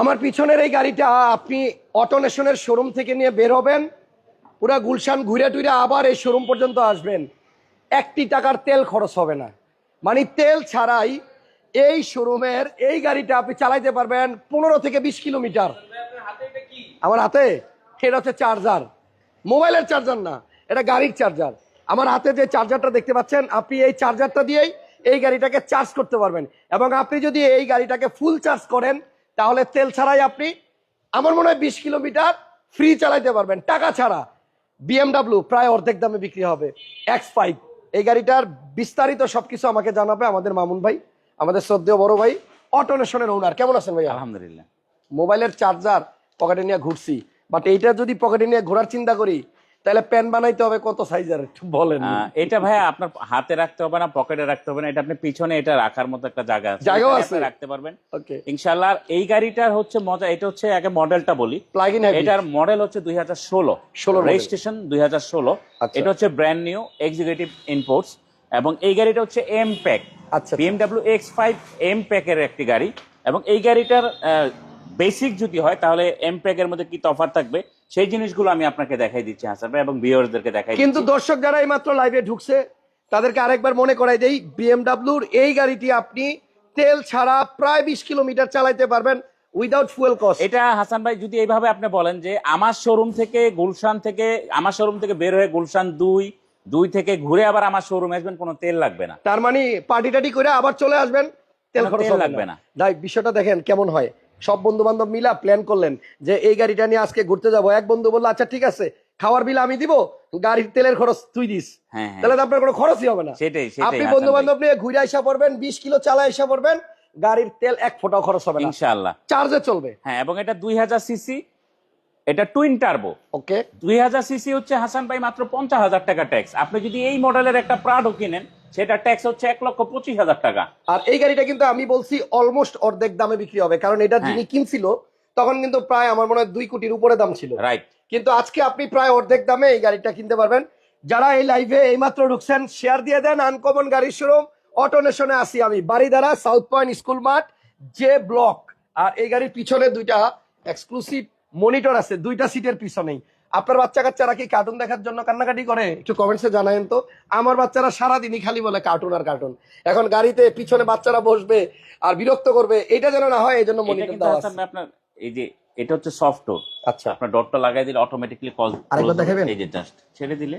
আমার পিছনের এই গাড়িটা আপনি অটোনেশনের শোরুম থেকে নিয়ে বের হবেন। পুরা গুলশান ঘুরে টুরে আবার এই শোরুম পর্যন্ত আসবেন। একটি টাকার তেল খরচ হবে না। মানে তেল ছাড়াই এই শোরুমের এই গাড়িটা আপনি চালাইতে পারবেন পনেরো থেকে বিশ কিলোমিটার। আমার হাতে? এটা হচ্ছে চার্জার। মোবাইলের চার্জার না, এটা গাড়ির চার্জার। আমার হাতে যে চার্জারটা দেখতে পাচ্ছেন, আপনি এই চার্জারটা দিয়েই এই গাড়িটাকে চার্জ করতে পারবেন। এবং আপনি যদি এই গাড়িটাকে ফুল চার্জ করেন তাহলে তেল ছাড়াই আপনি আমার মনে হয় বিশ কিলোমিটার ফ্রি চালাইতে পারবেন। টাকা ছাড়া। বিএমডাব্লিউ প্রায় অর্ধেক দামে বিক্রি হবে। এক্স ফাইভ এই গাড়িটার বিস্তারিত সবকিছু আমাকে জানাবে আমাদের মামুন ভাই আমাদের শ্রদ্ধেয় বড় ভাই অটোনেশনের ওনার কেমন আছেন ভাই আলহামদুলিল্লাহ। মোবাইলের চার্জার পকেটে নিয়ে ঘুরছি। বাট এইটা যদি পকেটে নিয়ে ঘোরার চিন্তা করি তাহলে প্যান বানাইতে হবে কত সাইজের একটু বলেন। এটা ভাইয়া আপনার হাতে রাখতে হবে না পকেটে রাখতে হবে না এটা আপনি পিছনে এটা রাখার মতো একটা জায়গা আছে। এখানে আছে? রাখতে পারবেন। ওকে ইনশাআল্লাহ এই গাড়িটার হচ্ছে মজা এটা হচ্ছে আগে মডেলটা বলি। প্লাগ ইন এটার মডেল হচ্ছে দুই হাজার ষোলো। 16 রেজিস্ট্রেশন দুই হাজার ষোলো। আচ্ছা। এটা হচ্ছে ব্র্যান্ড নিউ এক্সিকিউটিভ ইনপোর্টস এবং এই গাড়িটা হচ্ছে এম প্যাক আচ্ছা এক্স ফাইভ এম প্যাকের একটি গাড়ি এবং এই গাড়িটার বেসিক যদি হয় তাহলে এম প্যাকের মধ্যে কি তফাৎ থাকবে? সেই জিনিসগুলো আমি আপনাকে দেখাই দিচ্ছি হাসান ভাই এবং ভিউয়ারদেরকে দেখাই কিন্তু দর্শক যারা এই মাত্র লাইভে ঢুকছে তাদেরকে আরেকবার মনে করাই দেই বিএমডাব্লিউর এই গাড়িটি আপনি তেল ছাড়া প্রায় বিশ কিলোমিটার চালাইতে পারবেন উইদাউট ফুয়েল কস্ট এটা হাসান ভাই যদি এইভাবে আপনি বলেন যে আমার শোরুম থেকে গুলশান থেকে আমার শোরুম থেকে বের হয়ে গুলশান দুই দুই থেকে ঘুরে আবার আমার শোরুমে আসবেন কোনো তেল লাগবে না। তার মানে পার্টি টাটি করে আবার চলে আসবেন তেল খরচ লাগবে না। তাই বিষয়টা দেখেন কেমন হয়। সব বন্ধু বান্ধব মিলা প্ল্যান করলেন যে এই গাড়িটা নিয়ে আজকে ঘুরতে যাব। এক বন্ধু বলল আচ্ছা ঠিক আছে খাওয়ার বিল আমি দিব গাড়ির তেলের খরচ তুই দিস। হ্যাঁ হ্যাঁ। তাহলে তো আপনার কোনো খরচই হবে না। সেটাই সেটাই আপনি বন্ধু বান্ধব নিয়ে ঘুরে আসা পড়বেন বিশ কিলো চালা আসা পড়বেন গাড়ির তেল এক ফোঁটাও খরচ হবে না। ইনশাআল্লাহ। চার্জে চলবে। হ্যাঁ এবং এটা দুই হাজার সিসি এটা টুইন টার্বো ওকে দুই হাজার সিসি হচ্ছে হাসান ভাই মাত্র পঞ্চাশ হাজার টাকা ট্যাক্স আপনি যদি এই মডেলের একটা প্রাডো কিনেন সেটা ট্যাক্স হচ্ছে এক লক্ষ পঁচিশ হাজার টাকা। আর এই গাড়িটা কিন্তু আমি বলছি অলমোস্ট অর্ধেক দামে বিক্রি হবে কারণ এটা হ্যাঁ। যিনি কিনছিল তখন কিন্তু প্রায় আমার মনে হয় দুই কোটির উপরে দাম ছিল। রাইট কিন্তু আজকে আপনি প্রায় অর্ধেক দামে এই গাড়িটা কিনতে পারবেন। যারা এই লাইভে এইমাত্র ঢুকছেন শেয়ার দিয়ে দেন আনকমন গাড়ির শোরুম অটোনেশনে আসি আমি বাড়িধারা সাউথ পয়েন্ট স্কুল মাঠ যে ব্লক আর এই গাড়ির পিছনে দুইটা এক্সক্লুসিভ মনিটর আছে দুইটা সিটের পিছনেই। আপনার বাচ্চা কাচ্চারা কি কার্টুন দেখার জন্য কান্নাকাটি করে? একটু কমেন্টসে জানায়েন তো। আমার বাচ্চারা সারাদিনই খালি বলে কার্টুন আর কার্টুন এখন গাড়িতে পিছনে বাচ্চারা বসবে আর বিরক্ত করবে এটা যেন না হয় এই জন্য মনিটর কিন্তু দেওয়া আছে আপনার এই যে এটা হচ্ছে সফট ডোর আচ্ছা। আপনার ডটটা লাগাই দিলে অটোমেটিকলি কল আরেকবার দেখাবেন? এই যে জাস্ট ছেড়ে দিলে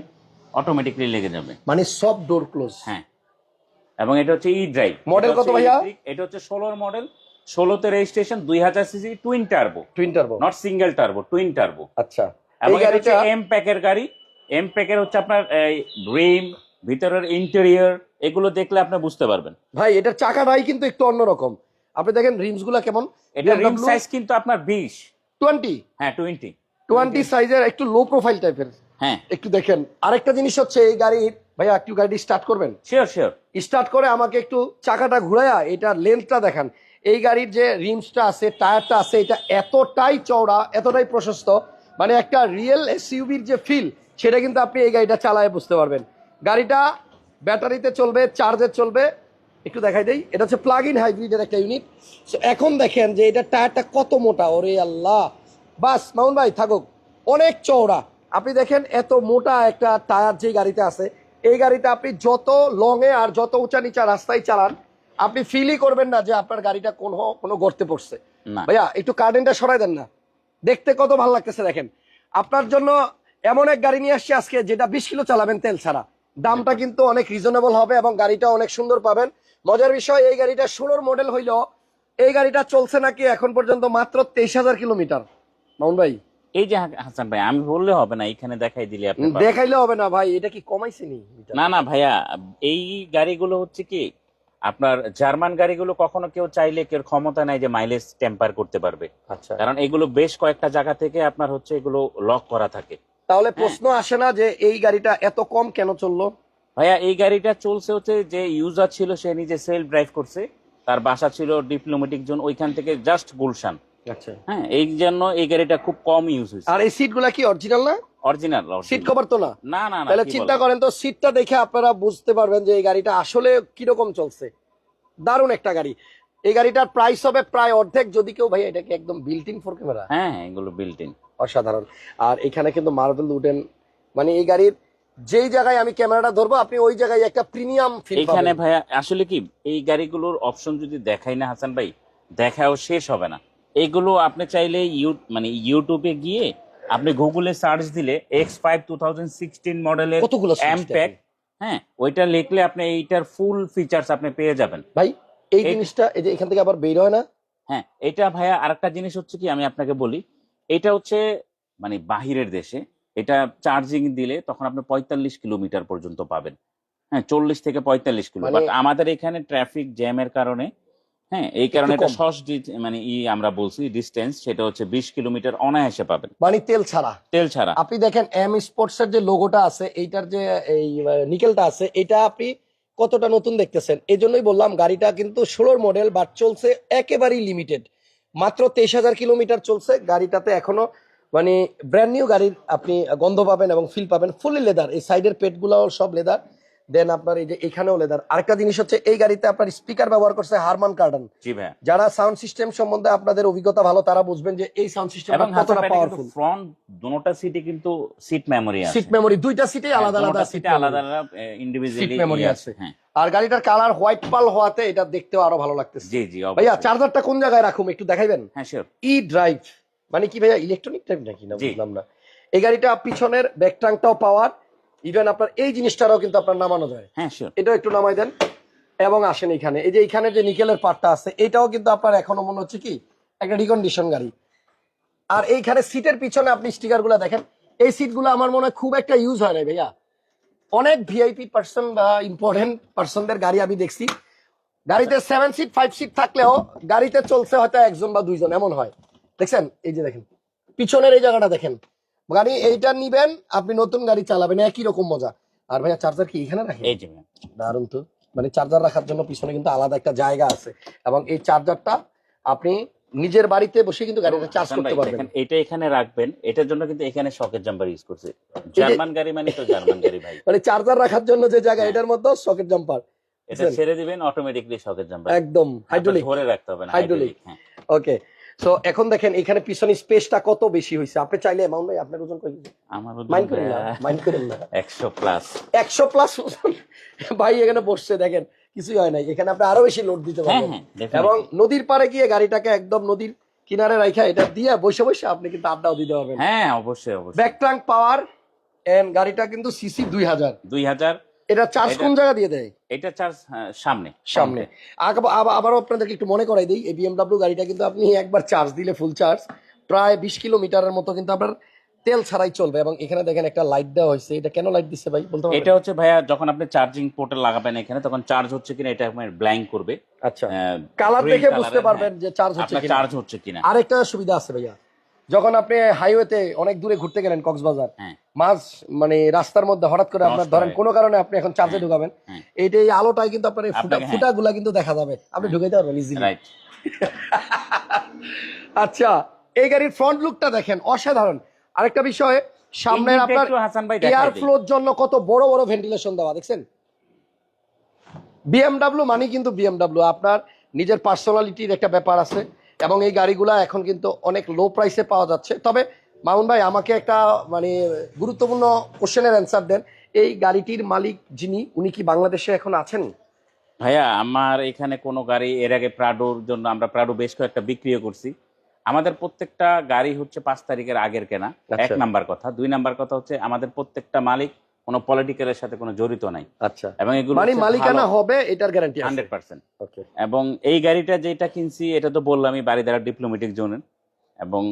অটোমেটিকলি লেগে যাবে। মানে সব ডোর ক্লোজ হ্যাঁ। এবং এটা হচ্ছে ই ড্রাইভ মডেল কত ভাইয়া? এটা হচ্ছে ষোলোর মডেল ষোলোতে রেজিস্ট্রেশন দুই হাজার CC twin turbo twin turbo not single turbo twin turbo আচ্ছা। এবং গাড়িটা এম প্যাকের গাড়ি। এম প্যাকের হচ্ছে আপনার রিম ভিতরের ইন্টেরিয়র এগুলো দেখলে আপনি বুঝতে পারবেন। ভাই এটার চাকাটাই কিন্তু একটু অন্যরকম। আপনি দেখেন রিমসগুলা কেমন? এটা রিম সাইজ কিন্তু আপনার বিশ। টোয়েন্টি। হ্যাঁ সাইজের একটু লো প্রোফাইল টাইপের হ্যাঁ। একটু দেখেন। আরেকটা জিনিস হচ্ছে এই গাড়ির একটু গাড়ি স্টার্ট করবেন। শিওর শিওর স্টার্ট করে আমাকে একটু চাকাটা ঘুরাইয়া এটার লেন্থটা দেখান। এই গাড়ির যে রিমসটা আছে টায়ারটা আছে এটা এতটাই চওড়া এতটাই প্রশস্ত মানে একটা রিয়েল এসইউবির যে ফিল সেটা কিন্তু আপনি এই গাড়িটা চালায় বুঝতে পারবেন। গাড়িটা ব্যাটারিতে চলবে চার্জে চলবে। একটু দেখাই দেই। এটা হচ্ছে প্লাগ ইন হাইব্রিডের একটা ইউনিট এখন দেখেন যে এটা টায়ারটা কত মোটা ওরে আল্লাহ। বাস মামুন ভাই থাকুক। অনেক চওড়া। আপনি দেখেন এত মোটা একটা টায়ার যে গাড়িতে আছে এই গাড়িতে আপনি যত লং এ আর যত উঁচা নিচা রাস্তায় চালান আপনি ফিলই করবেন না যে আপনার গাড়িটা কোনো কোনো গর্তে পড়ছে। ভাইয়া একটু কার্ডেনটা সরাই দেন না। দেখতে কত ভালো লাগতেছে দেখেন। আপনার জন্য এমন এক গাড়ি নিয়ে আসছি আজকে যেটা বিশ কিলো চালাবেন তেল ছাড়া। দামটা কিন্তু অনেক রিজনেবল হবে এবং গাড়িটা অনেক সুন্দর পাবেন। মজার বিষয় এই গাড়িটা ষোলোর মডেল হইল এই গাড়িটা চলছে নাকি এখন পর্যন্ত মাত্র তেইশ হাজার কিলোমিটার। মামুন ভাই? এই যে হাসান ভাই আমি বললে হবে না এখানে দেখাই দিলে আপনি দেখাইলে হবে না ভাই এটা কি কমাইছেনি না না ভাইয়া এই গাড়িগুলো হচ্ছে কি আপনার জার্মান গাড়িগুলো কখনো কেউ চাইলে কেউ ক্ষমতা নাই যে মাইলেজ টেম্পার করতে পারবে। আচ্ছা। কারণ এগুলো বেশ কয়েকটা জায়গা থেকে আপনার হচ্ছে এগুলো লক করা থাকে। তাহলে প্রশ্ন আসে না যে এই গাড়িটা এত কম কেন চলল? ভাইয়া এই গাড়িটা চলছে হচ্ছে যে ইউজার ছিল সে নিজে সেলফ ড্রাইভ করছে। তার বাসা ছিল ডিপ্লোমেটিক জোন ওইখান থেকে জাস্ট গুলশান। আচ্ছা। হ্যাঁ এই জন্য এই গাড়িটা খুব কম ইউজ হয়েছে। আর এই সিটগুলা কি অরিজিনাল না? অরিজিনাল সিট কভার তো না? না না তাহলে চিন্তা করেন তো সিটটা দেখে আপনারা বুঝতে পারবেন যে এই গাড়িটা আসলে কীরকম চলছে। দারুণ একটা গাড়ি। এই গাড়িটার প্রাইস হবে প্রায় অর্ধেক যদি কেউ ভাই এটাকে একদম বিল্ট ইন ফোর ক্যামেরা হ্যাঁ এগুলো বিল্ট ইন অসাধারণ। আর এখানে কিন্তু মার্বেল উডেন মানে এই গাড়ির যেই জায়গায় আমি ক্যামেরাটা ধরবো আপনি ওই জায়গায় একটা প্রিমিয়াম ফিল এইখানে ভাইয়া আসলে কি এই গাড়িগুলোর অপশন যদি দেখাই না হাসান ভাই দেখাও শেষ হবে না। এগুলো আপনি চাইলে ইউ মানে ইউটিউবে গিয়ে আপনি গুগলে সার্চ দিলে X five two thousand sixteen মডেলের হ্যাঁ ওইটা লিখলে আপনি এইটার ফুল ফিচার্স আপনি পেয়ে যাবেন। ভাই এই জিনিসটা এই যে এখান থেকে আবার বের হয় না? হ্যাঁ এটা ভাইয়া আরেকটা জিনিস হচ্ছে কি আমি আপনাকে বলি এটা হচ্ছে মানে বাহিরের দেশে এটা চার্জিং দিলে তখন আপনি পঁয়তাল্লিশ কিলোমিটার পর্যন্ত পাবেন। হ্যাঁ চল্লিশ থেকে পঁয়তাল্লিশ কিলো মানে- বাট আমাদের এখানে ট্রাফিক জ্যামের কারণে হ্যাঁ এই কারণে এটা সস মানে ই আমরা বলছি ডিস্টেন্স সেটা হচ্ছে বিশ কিলোমিটার অনায়াসে পাবেন। মানে তেল ছাড়া। তেল ছাড়া। আপনি দেখেন এম স্পোর্টস এর যে লোগোটা আছে এইটার যে এই নিকেলটা আছে এটা আপনি কতটা নতুন দেখতেছেন? এই জন্যই বললাম গাড়িটা কিন্তু ষোলোর মডেল বাট চলছে একেবারেই লিমিটেড মাত্র তেইশ হাজার কিলোমিটার চলছে গাড়িটাতে এখনও মানে ব্র্যান্ড নিউ গাড়ির আপনি গন্ধ পাবেন এবং ফিল পাবেন ফুলি লেদার এই সাইডের পেটগুলোও সব লেদার দেন আপনার এই যে এখানেও লেদার আরেকটা জিনিস হচ্ছে এই গাড়িতে আপনার স্পিকার ব্যবহার করছে হারমান কার্ডন যারা সাউন্ড সিস্টেম সম্বন্ধে আপনাদের অভিজ্ঞতা ভালো তারা বুঝবেন যে এই সাউন্ড সিস্টেমটা এবং কতটা পাওয়ারফুল ফ্রন্ট দুটোটা সিটে কিন্তু সিট মেমোরি আছে। সিট মেমোরি দুইটা সিটে আলাদা আলাদা সিটে আলাদা আলাদা ইন্ডিভিজুয়ালি Seat memory আছে। হ্যাঁ। আর গাড়িটার কালার হোয়াইট পাল হওয়াতে এটা দেখতেও আরও ভালো লাগতেছে। জি জি ভাইয়া। চার্জারটা কোন জায়গায় রাখুম একটু দেখাইবেন? হ্যাঁ শিওর ই ড্রাইভ মানে কি ভাইয়া ইলেকট্রনিক টাইপ নাকি না বুঝলাম না। এই গাড়িটা পিছনের ব্যাক ট্রাঙ্কটাও পাওয়ার ইভেন আপনার এই জিনিসটারও কিন্তু আপনার নামানো যায়। হ্যাঁ এটাও একটু নামাই দেন। এবং আসেন এখানে। এই যে এখানে যে নিকেলের পার্টটা আছে এটাও কিন্তু আপনার এখনও মনে হচ্ছে কি একটা রিকন্ডিশন গাড়ি। আর এইখানে সিটের পিছনে আপনি স্টিকারগুলা দেখেন। এই সিটগুলো আমার মনে হয় খুব একটা ইউজ হয় না ভাইয়া। অনেক ভিআইপি পার্সন বা ইম্পর্টেন্ট পার্সনদের গাড়ি আমি দেখছি। গাড়িতে সেভেন সিট ফাইভ সিট থাকলেও গাড়িতে চলছে হয়তো একজন বা দুইজন এমন হয়। দেখছেন? এই যে দেখেন। পিছনের এই জায়গাটা দেখেন। গাড়ি এইটা নিবেন আপনি নতুন গাড়ি চালাবেন একই রকম মজা। আর ভাইয়া চার্জার কি এখানে রাখেন? এই যে। দারুণ তো। মানে চার্জার রাখার জন্য পিছনে কিন্তু আলাদা একটা জায়গা আছে। এবং এই চার্জারটা আপনি নিজের বাড়িতে বসে কিন্তু গাড়িটা চার্জ করতে পারবেন। দেখেন, এটা এখানে রাখবেন এটার জন্য কিন্তু এখানে শকের জাম্পার ইউজ করছে। জার্মান গাড়ি মানে তো জার্মান গাড়ি ভাই। মানে চার্জার রাখার জন্য যে জায়গা হ্যাঁ। এটার মধ্যে সকেট জাম্পার এটা ছেড়ে দিবেন অটোমেটিকলি শকের জাম্পার একদম হাইড্রোলিক ধরে রাখতে হবে না hydraulic, হ্যাঁ। ওকে সো এখন দেখেন এখানে পিছনে স্পেসটা কত বেশি হয়েছে আপনি চাইলে অ্যামাউন্ট ভাই আপনার ওজন কই আমার মাইন্ড করেন না মাইন্ড করেন না। একশো প্লাস একশো প্লাস ওজন? ভাই এখানে বসছে দেখেন কিছুই হয় নাই। এখানে আপনি আরও বেশি লোড দিতে হ্যাঁ পারবেন। হ্যাঁ এবং নদীর পাড়ে গিয়ে গাড়িটাকে একদম নদীর কিনারে রাখা এটা দিয়ে বসে বসে আপনি কিন্তু আড্ডাও দিতে পারবেন। হ্যাঁ অবশ্যই অবশ্যই। ব্যাক ট্রাঙ্ক পাওয়ার এন্ড গাড়িটা কিন্তু সিসি দুই হাজার। দুই হাজার। এটা চার্জ কোন জায়গা দিয়ে দেয়? এটা চার্জ সামনে। সামনে। আবার- আবারও আপনাদেরকে একটু মনে করাই দিই এই বিএমডাব্লিউ গাড়িটা কিন্তু আপনি একবার চার্জ দিলে ফুল চার্জ প্রায় বিশ কিলোমিটারের মতো কিন্তু আপনার তেল ছাড়াই চলবে এবং এখানে দেখেন একটা লাইট দেওয়া হয়েছে। এটা কেন লাইট দিচ্ছে ভাই? বলতে এটা হচ্ছে ভাইয়া যখন আপনি চার্জিং পোর্টে লাগাবেন এখানে তখন চার্জ হচ্ছে কিনা এটা ব্ল্যাঙ্ক করবে। আচ্ছা। কালার দেখে বুঝতে পারবেন হ্যাঁ, যে চার্জ হচ্ছে কিনা। চার্জ হচ্ছে কিনা। আরেকটা সুবিধা আছে ভাইয়া। যখন আপনি হাইওয়েতে অনেক দূরে ঘুরতে গেলেন কক্সবাজার হ্যাঁ। মাঝ মানে রাস্তার মধ্যে হঠাৎ করে আপনার ধরেন কোনো কারণে আপনি এখন চার্জে ঢুকাবেন হ্যাঁ। এইটা এই আলোটাই কিন্তু আপনার ফুটা হ্যাঁ। ফুটাগুলা কিন্তু দেখা যাবে। আপনি ঢুকাইতে পারবেন ইজিলি আচ্ছা এই গাড়ির ফ্রন্ট লুকটা দেখেন অসাধারণ। আরেকটা বিষয় সামনের আপনার এয়ার ফ্লোর জন্য কত বড় বড় ভেন্টিলেশন দেওয়া দেখছেন? বিএমডাব্লিউ মানে কিন্তু বিএমডাব্লিউ আপনার নিজের পার্সোনালিটির একটা ব্যাপার আছে। এবং এই গাড়িগুলা এখন কিন্তু অনেক লো প্রাইসে পাওয়া যাচ্ছে। তবে মামুন ভাই আমাকে একটা মানে গুরুত্বপূর্ণ কোশ্চেনের অ্যান্সার দেন। এই গাড়িটির মালিক যিনি উনি কি বাংলাদেশে এখন আছেন? ভাইয়া আমার এখানে কোনো গাড়ি এর আগে প্রাডোর জন্য আমরা প্রাডো বেশ কয়েকটা বিক্রিও করছি। আমাদের প্রত্যেকটা গাড়ি হচ্ছে পাঁচ তারিখের আগের কেনা। এক আচ্ছা। নাম্বার কথা। দুই নাম্বার কথা হচ্ছে আমাদের প্রত্যেকটা মালিক কোনো পলিটিক্যালের সাথে কোনো জড়িত নাই। আচ্ছা। এবং এগুলো মানে মালিকানা হবে এটার গ্যারান্টি আছে। হান্ড্রেড পার্সেন্ট ওকে এবং এই গাড়িটা যেটা কিনছি এটা তো বললামই বাড়ি দ্বারা ডিপ্লোমেটিক জোনের এবং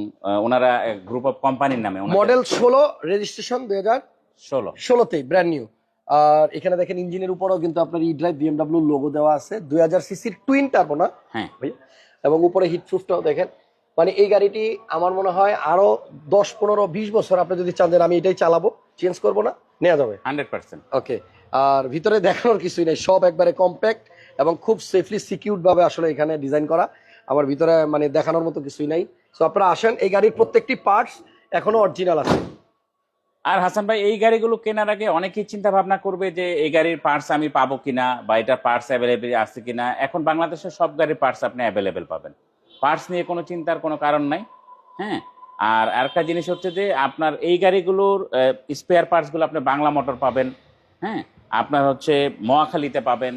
ওনারা গ্রুপ অফ কোম্পানির নামে মডেল ষোলো রেজিস্ট্রেশন দুই হাজার ষোলো। ষোলোতেই ব্র্যান্ড নিউ আর এখানে দেখেন ইঞ্জিনের উপরেও কিন্তু আপনার ই ড্রাইভ বিএমডাব্লিউ লোগো দেওয়া আছে। দুই হাজার সিসির টুইন টার্বো না? হ্যাঁ। এবং উপরে হিট প্রুফটাও দেখেন। মানে এই গাড়িটি আমার মনে হয় আরও দশ পনেরো বিশ বছর আপনি যদি চান যে আমি এটাই চালাবো। চেঞ্জ করব না। নেওয়া যাবে। Hundred percent. ওকে আর ভিতরে দেখানোর কিছুই নেই সব একবারে কম্প্যাক্ট এবং খুব সেফলি সিকিউরড ভাবে আসলে এখানে ডিজাইন করা। আমার ভিতরে মানে দেখানোর মতো কিছুই নাই। সো আপনারা আসেন এই গাড়ির প্রত্যেকটি পার্টস এখনও অরিজিনাল আছে। আর হাসান ভাই এই গাড়িগুলো কেনার আগে অনেকেই চিন্তা ভাবনা করবে যে এই গাড়ির পার্টস আমি পাবো কিনা বা এটার পার্টস অ্যাভেলেবেল আছে কিনা। এখন বাংলাদেশের সব গাড়ির পার্টস আপনি অ্যাভেলেবেল পাবেন। পার্টস নিয়ে কোনো চিন্তার কোনো কারণ নাই। হ্যাঁ? আর আরেকটা জিনিস হচ্ছে যে আপনার এই গাড়িগুলোর স্পেয়ার পার্টসগুলো আপনি বাংলা মোটর পাবেন হ্যাঁ? আপনার হচ্ছে মোয়াখালীতে পাবেন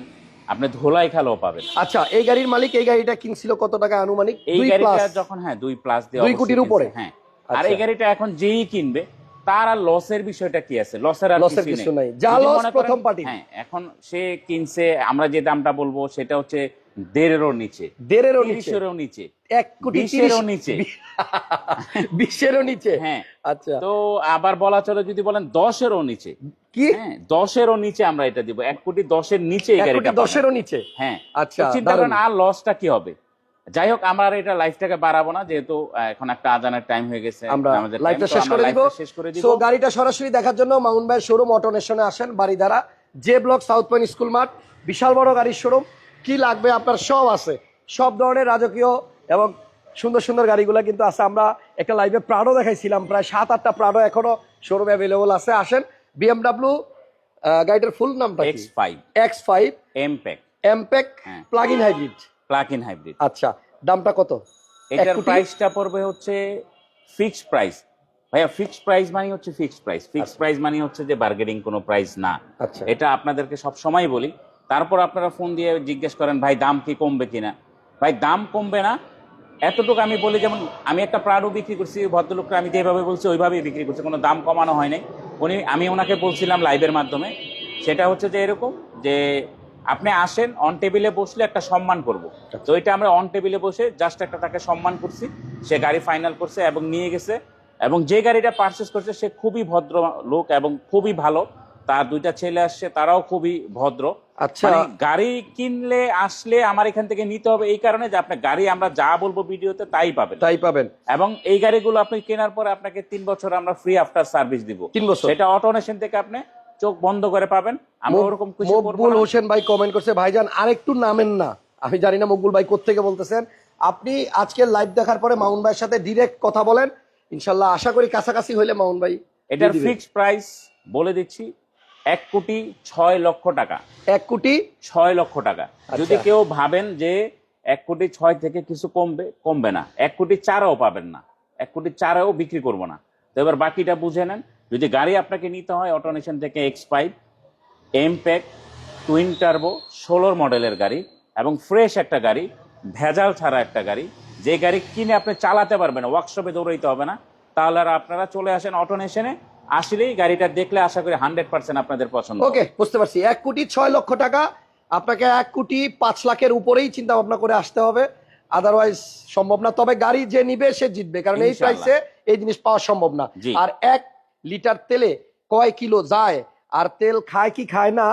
আপনি ধোলাই খালেও পাবেন। আচ্ছা এই গাড়ির মালিক এই গাড়িটা কিনছিল কত টাকা আনুমানিক? এই গাড়িটা যখন হ্যাঁ দুই প্লাস দিয়ে দুই কোটির উপরে? হ্যাঁ। আর আচ্ছা। এই গাড়িটা এখন যেই কিনবে তার আর লসের বিষয়টা কি আছে? লসের আর লসের কিছু নাই। যা লস প্রথম পার্টি। হ্যাঁ এখন সে কিনছে আমরা যে দামটা বলব সেটা হচ্ছে দেড়েরও নিচে। দেড়েরও নিচে। তিরিশেরও নিচে। এক কোটি বিশেরও নিচে। বিশেরও নিচে। হ্যাঁ। আচ্ছা। তো আবার বলা চলে যদি বলেন দশেরও নিচে। কি? হ্যাঁ দশেরও নিচে আমরা এটা দিব। এক কোটি দশের নিচে এই গাড়িটা দশেরও নিচে? হ্যাঁ। আচ্ছা চিন্তা করেন আর লসটা কি হবে? যাই হোক আমরা আর এটা লাইফটাকে বাড়াবো না যেহেতু এখন একটা আজানের টাইম হয়ে গেছে আমরা লাইভটা শেষ করে দিব। শেষ করে দিব। সো গাড়িটা সরাসরি দেখার জন্য মাউন্ট ভাইয়ের শোরুম অটোনেশনে আসেন Baridhara J block south point school মাঠ বিশাল বড় গাড়ির শোরুম কি লাগবে আপনার সব আছে। সব ধরনের রাজকীয় এবং সুন্দর সুন্দর গাড়িগুলো কিন্তু আছে। আমরা একটা লাইভে প্রাডো দেখাইছিলাম প্রায় সাত আটটা প্রাডো এখনও শোরুম অ্যাভেলেবল আছে। আসেন বিএমডাব্লিউ গাড়িটার ফুল নামটা X five X five M pack M pack. Plug in hybrid plug in hybrid আচ্ছা দামটা কত? এটার প্রাইসটা পড়বে হচ্ছে ফিক্সড প্রাইস ভাইয়া ফিক্সড প্রাইস মানে হচ্ছে ফিক্সড প্রাইস ফিক্সড প্রাইস মানে হচ্ছে যে বার্গেনিং কোনো প্রাইস না। আচ্ছা। এটা আপনাদেরকে সব সময় বলি তারপর আপনারা ফোন দিয়ে জিজ্ঞেস করেন, ভাই, দাম কি কমবে কিনা? ভাই, দাম কমবে না। এতটুকু আমি বলি, যেমন আমি একটা প্রাডও বিক্রি করছি ভদ্রলোকটা আমি যেভাবে বলছি, ওইভাবেই বিক্রি করছি, কোনো দাম কমানো হয় নাই। উনি, আমি ওনাকে বলছিলাম লাইভের মাধ্যমে, সেটা হচ্ছে যে এরকম যে আপনি আসেন অন টেবিলে বসলে একটা সম্মান করব। তো এটা আমরা অন টেবিলে বসে জাস্ট একটা তাকে সম্মান করছি, সে গাড়ি ফাইনাল করছে এবং নিয়ে গেছে, এবং যে গাড়িটা পারচেস করছে, সে খুবই ভদ্র লোক এবং খুবই ভালো। তার দুইটা ছেলে আসছে, তারাও খুবই ভদ্র। আচ্ছা। মানে গাড়ি কিনলে আসলে আমার এখান থেকে নিতে হবে এই কারণে যে আপনার গাড়ি আমরা যা বলব ভিডিওতে তাই পাবেন। তাই পাবেন। এবং এই গাড়িগুলো আপনি কেনার পরে আপনাকে তিন বছর আমরা ফ্রি আফটার সার্ভিস দিব। তিন বছর। সেটা অটোনেশন থেকে আপনি চোখ বন্ধ করে পাবেন। আমি ওরকম কিছু মকবুল হোসেন ভাই কমেন্ট করছে ভাইজান আরেকটু নামেন না। আমি জানি না মকবুল ভাই কোত্থেকে বলতেছেন। আপনি আজকের লাইভ দেখার পরে মাউন্ট ভাইয়ের সাথে ডিরেক্ট কথা বলেন। ইনশাল্লাহ আশা করি কাছাকাছি হইলে মাউন্ট ভাই এটার ফিক্সড প্রাইস বলে দিচ্ছি। এক কোটি ছয় লক্ষ টাকা। এক কোটি? ছয় লক্ষ টাকা। আচ্ছা। যদি কেউ ভাবেন যে এক কোটি ছয় থেকে কিছু কমবে কমবে না। এক কোটি চারও পাবেন না। এক কোটি চারেও বিক্রি করব না। তো এবার বাকিটা বুঝে নেন। যদি গাড়ি আপনাকে নিতে হয় অটোনেশন থেকে X five M pack twin turbo ষোলোর মডেলের গাড়ি এবং ফ্রেশ একটা গাড়ি ভেজাল ছাড়া একটা গাড়ি যে গাড়ি কিনে আপনি চালাতে পারবেন ওয়ার্কশপে দৌড়াইতে হবে না তাহলে আর আপনারা চলে আসেন অটোনেশনে। আসলেই গাড়িটা দেখলে আশা করি হান্ড্রেড পার্সেন্ট আপনাদের পছন্দ। ওকে বুঝতে পারছি। এক কোটি ছয় লক্ষ টাকা আপনাকে এক কোটি পাঁচ লাখের উপরেই চিন্তা ভাবনা করে আসতে হবে। আদারওয়াইজ সম্ভব না। তবে গাড়ি যে নিবে সে জিতবে। কারণ এই প্রাইসে এই জিনিস পাওয়া সম্ভব না। আর এক লিটার তেলে কয় কিলো যায়? আর তেল খায় কি খায় না?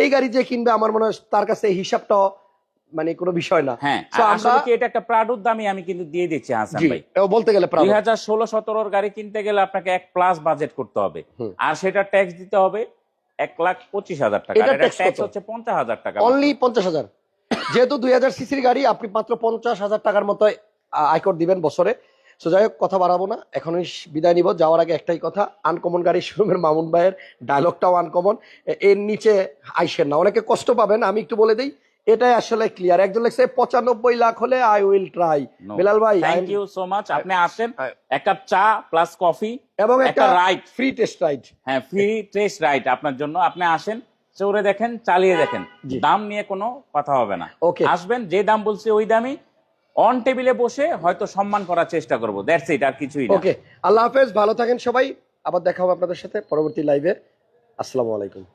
এই গাড়ি যে কিনবে আমার মনে হয় তার কাছে এই হিসাবটা মানে কোনো বিষয় না। হ্যাঁ আসলে কি এটা একটা প্রাডুর দামই আমি কিন্তু দিয়ে দিচ্ছি হাসান ভাই। বলতে গেলে দুই হাজার ষোলো সতেরোর গাড়ি কিনতে গেলে আপনাকে এক প্লাস বাজেট করতে হবে। আর সেটা ট্যাক্স দিতে হবে এক লাখ পঁচিশ হাজার টাকা। এটা ট্যাক্স হচ্ছে পঞ্চাশ হাজার টাকা অনলি পঞ্চাশ হাজার। যেহেতু দুই হাজার সিসির গাড়ি আপনি মাত্র পঞ্চাশ হাজার টাকার মতো আয়কর দিবেন বছরে। সো যাই হোক কথা বাড়াবো না। এখনই বিদায় নিব। যাওয়ার আগে একটাই কথা আনকমন গাড়ি শোরুমের মামুন ভাইয়ের ডায়লগটাও আনকমন এর নিচে আইসেন না। অনেকে কষ্ট পাবেন আমি একটু বলে দিই। এটাই আসলে ক্লিয়ার একজন লেখছে পঁচানব্বই লাখ হলে আই উইল ট্রাই. বেলাল ভাই থ্যাংক ইউ সো মাচ আপনি আসেন এক কাপ চা প্লাস কফি এবং একটা রাইড ফ্রি টেস্ট রাইড হ্যাঁ ফ্রি টেস্ট রাইড আপনার জন্য। আপনি আসেন চৌরে দেখেন চালিয়ে দেখেন। দাম নিয়ে কোনো কথা হবে না। ওকে আসবেন যে দাম বলছে ওই দামই। অন টেবিলে বসে হয়তো সম্মান করার চেষ্টা করব। দ্যাটস ইট আর কিছুই না। ওকে আল্লাহ হাফেজ ভালো থাকেন সবাই। আবার দেখা হবে আপনাদের সাথে পরবর্তী লাইভে আসসালামু আলাইকুম।